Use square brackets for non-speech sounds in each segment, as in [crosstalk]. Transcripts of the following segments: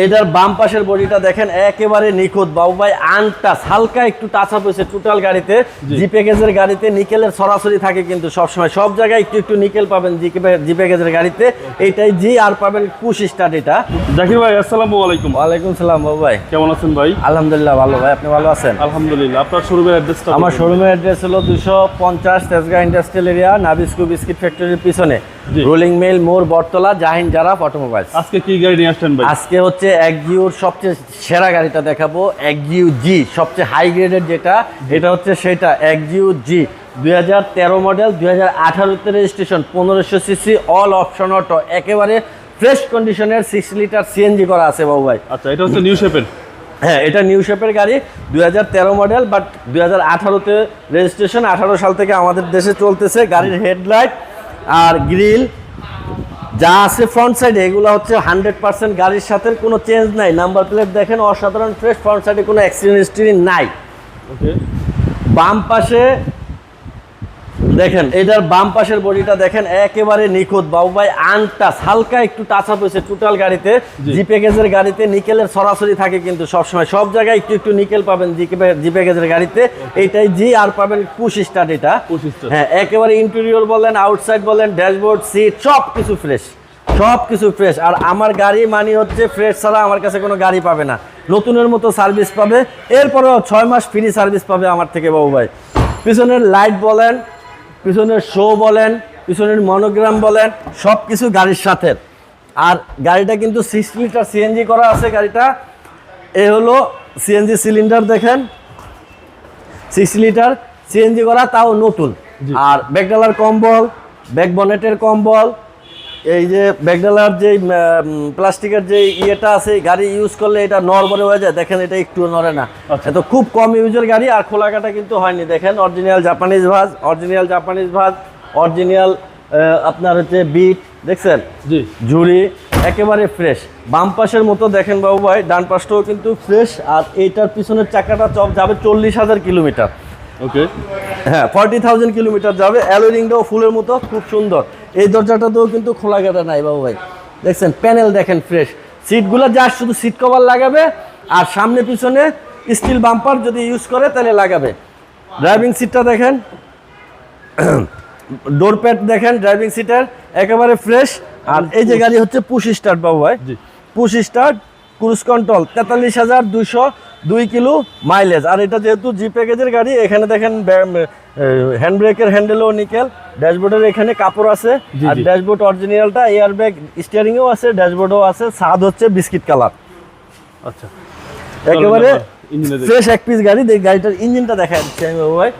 এটার বাম পাশের বডিটা দেখেন একেবারে নিখুঁত। বাবু ভাই আনটাস হালকা একটু টাচ আপ হয়েছে টোটাল গাড়িতে। জি। প্যাকেজের গাড়িতে নিকেলের সরাসরি থাকে কিন্তু সবসময়। সব জায়গায় একটু একটু নিকেল পাবেন জি প্যাকেজের গাড়িতে। এটাই জি আর পাবেন কুশ স্টার্ট এটা। জাকির ভাই আসসালামু আলাইকুম। ওয়ালাইকুম সালাম বাবু ভাই। কেমন আছেন ভাই? আলহামদুলিল্লাহ ভালো ভাই। আপনি ভালো আছেন? আলহামদুলিল্লাহ। আপনার শোরুমের অ্যাড্রেসটা আমার শোরুমের অ্যাড্রেস হলো দুশো পঞ্চাশ Tejgaon industrial area Nabisco biscuit ফ্যাক্টরির পিছনে। রোলিং মিল মোর বটতলা জাহিন জারাফ অটোমোবাইলস আজকে কি গাড়ি নিয়ে আসছেন ভাই? আজকে হচ্ছে একজিউর সবচেয়ে সেরা গাড়িটা দেখাবো একজিউ জি সবচেয়ে হাই গ্রেডের যেটা এটা হচ্ছে সেটা একজিউ জি দুই হাজার তেরো মডেল দুই হাজার আঠারোতে রেজিস্ট্রেশন পনেরোশো C C all option auto একেবারে ফ্রেশ কন্ডিশনের six litre C N G করা আছে বাবু ভাই। আচ্ছা এটা হচ্ছে নিউ শেপের হ্যাঁ এটা নিউ শেপের গাড়ি দুই হাজার তেরো মডেল বাট দুই হাজার আঠারোতে রেজিস্ট্রেশন আঠারো সাল থেকে আমাদের দেশে চলতেছে গাড়ির হেডলাইট আর গ্রিল যা আছে ফ্রন্ট সাইডে এগুলো হচ্ছে হান্ড্রেড পার্সেন্ট গাড়ির সাথে কোনো চেঞ্জ নাই। নাম্বার প্লেট দেখেন অসাধারণ ফ্রেশ ফ্রন্ট সাইডে কোনো অ্যাক্সিডেন্ট হিস্ট্রি নাই। ওকে বাম পাশে দেখেন এটার বাম পাশের বডিটা দেখেন একেবারে নিখুঁত। বাবু ভাই আনটাস হালকা একটু টাচ আপ হয়েছে টোটাল গাড়িতে। জি। জি প্যাকেজের গাড়িতে নিকেলের সরাসরি থাকে কিন্তু সবসময়। সব জায়গায় একটু একটু নিকেল পাবেন জি জি প্যাকেজের গাড়িতে। এইটাই জি আর পাবেন পুশ স্টার্ট এটা। হ্যাঁ একেবারে ইন্টেরিয়র বলেন আউটসাইড বলেন ড্যাশবোর্ড সিট সব কিছু ফ্রেশ সব কিছু ফ্রেশ আর আমার গাড়ি মানি হচ্ছে ফ্রেশ ছাড়া আমার কাছে কোনো গাড়ি পাবে না। নতুনের মতো সার্ভিস পাবে। এরপরেও ছয় মাস ফ্রি সার্ভিস পাবে আমার থেকে বাবু ভাই। পিছনের লাইট বলেন পিছনের শো বলেন পিছনের মনোগ্রাম বলেন সব কিছু গাড়ির সাথে। আর গাড়িটা কিন্তু সিক্স লিটার সিএনজি করা আছে গাড়িটা। এ হলো সিএনজি সিলিন্ডার দেখেন। সিক্স লিটার সিএনজি করা তাও নতুন। আর ব্যাকডালার কম্বল ব্যাক বনেটের কম্বল এই যে ব্যাকডালার যে প্লাস্টিকের যে ইয়েটা আছে গাড়ি ইউজ করলে এটা নরবরে হয়ে যায়। দেখেন এটা একটু নড়ে না। আচ্ছা। এত খুব কম ইউজের গাড়ি আর খোলাকাটা কিন্তু হয়নি। দেখেন অরিজিনাল জাপানিজ ভাজ অরিজিনাল জাপানিজ ভাজ অরিজিনাল আপনার হচ্ছে বিট দেখছেন? জি। ঝুড়ি একেবারে ফ্রেশ বাম পাশের মতো দেখেন বাবু ভাই ডান পাশটাও কিন্তু ফ্রেশ আর এইটার পিছনের চাকাটা চপ যাবে চল্লিশ হাজার কিলোমিটার। ওকে হ্যাঁ ফর্টি থাউজেন্ড কিলোমিটার যাবে। অ্যালোরিংটাও ফুলের মতো খুব সুন্দর। এই দরজাটাতেও কিন্তু খোলা কাটা নাই বাবু ভাই। দেখছেন প্যানেল দেখেন ফ্রেশ সিটগুলো যা শুধু সিট কভার লাগাবে আর সামনে পিছনে স্টিল বাম্পার যদি ইউজ করে তাহলে লাগাবে। ড্রাইভিং সিটটা দেখেন। [clears throat] ডোর প্যাড দেখেন ড্রাইভিং সিটের একেবারে ফ্রেশ আর এই যে গাড়ি হচ্ছে পুশ স্টার্ট বাবু ভাই। পুশ স্টার্ট ক্রুজ কন্ট্রোল তেতাল্লিশ হাজার দুইশো দুই কিলো মাইলেজ আর এটা যেহেতু জি প্যাকেজের গাড়ি এখানে দেখেন হ্যান্ড ব্রেকের হ্যান্ডেলও নিকেল ড্যাশবোর্ডের এখানে কাপড় আছে। আর ড্যাশবোর্ড অরিজিনালটা এয়ার ব্যাগ স্টিয়ারিংও আছে ড্যাশবোর্ডও আছে স্বাদ হচ্ছে বিস্কিট কালার আচ্ছা। একেবারে ফ্রেশ এক পিস গাড়ি গাড়িটার ইঞ্জিনটা দেখা যাচ্ছে আমি ভাই।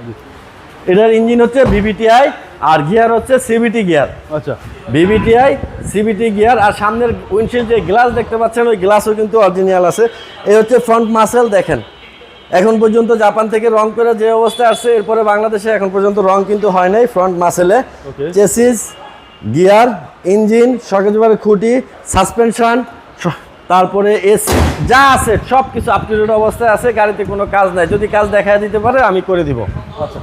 এটার ইঞ্জিন হচ্ছে বিবিটিআই আর গিয়ার হচ্ছে সিবিটি গিয়ার। আচ্ছা। বিবিটিআই সিবিটি গিয়ার আর সামনের উইন্ডশিল্ড যে গ্লাস দেখতে পাচ্ছেন ওই গ্লাসও কিন্তু অরিজিনাল আছে। এই হচ্ছে ফ্রন্ট মাসেল দেখেন। এখন পর্যন্ত জাপান থেকে রং করে যে অবস্থায় আসছে এরপরে বাংলাদেশে এখন পর্যন্ত রং কিন্তু হয় নাই ফ্রন্ট মাসেলে. চেসিস গিয়ার ইঞ্জিন সকেজবারের খুঁটি সাসপেনশন তারপরে এসি যা আছে সব কিছু আপ টু ডেট অবস্থায় আছে গাড়িতে কোনো কাজ নাই। যদি কাজ দেখা দিতে পারে আমি করে দিব। আচ্ছা।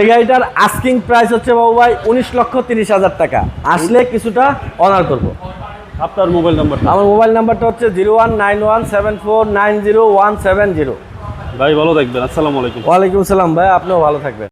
এই গাড়িটার আস্কিং প্রাইস হচ্ছে বাবু ভাই উনিশ লক্ষ তিরিশ হাজার টাকা। আসলে কিছুটা অনার করব। আপনার মোবাইল নাম্বার আমার মোবাইল নাম্বারটা হচ্ছে zero one nine one seven four nine zero one seven zero. ভাই ভালো থাকবেন। আসসালামু আলাইকুম। ওয়ালাইকুম সালাম ভাই আপনিও ভালো থাকবেন।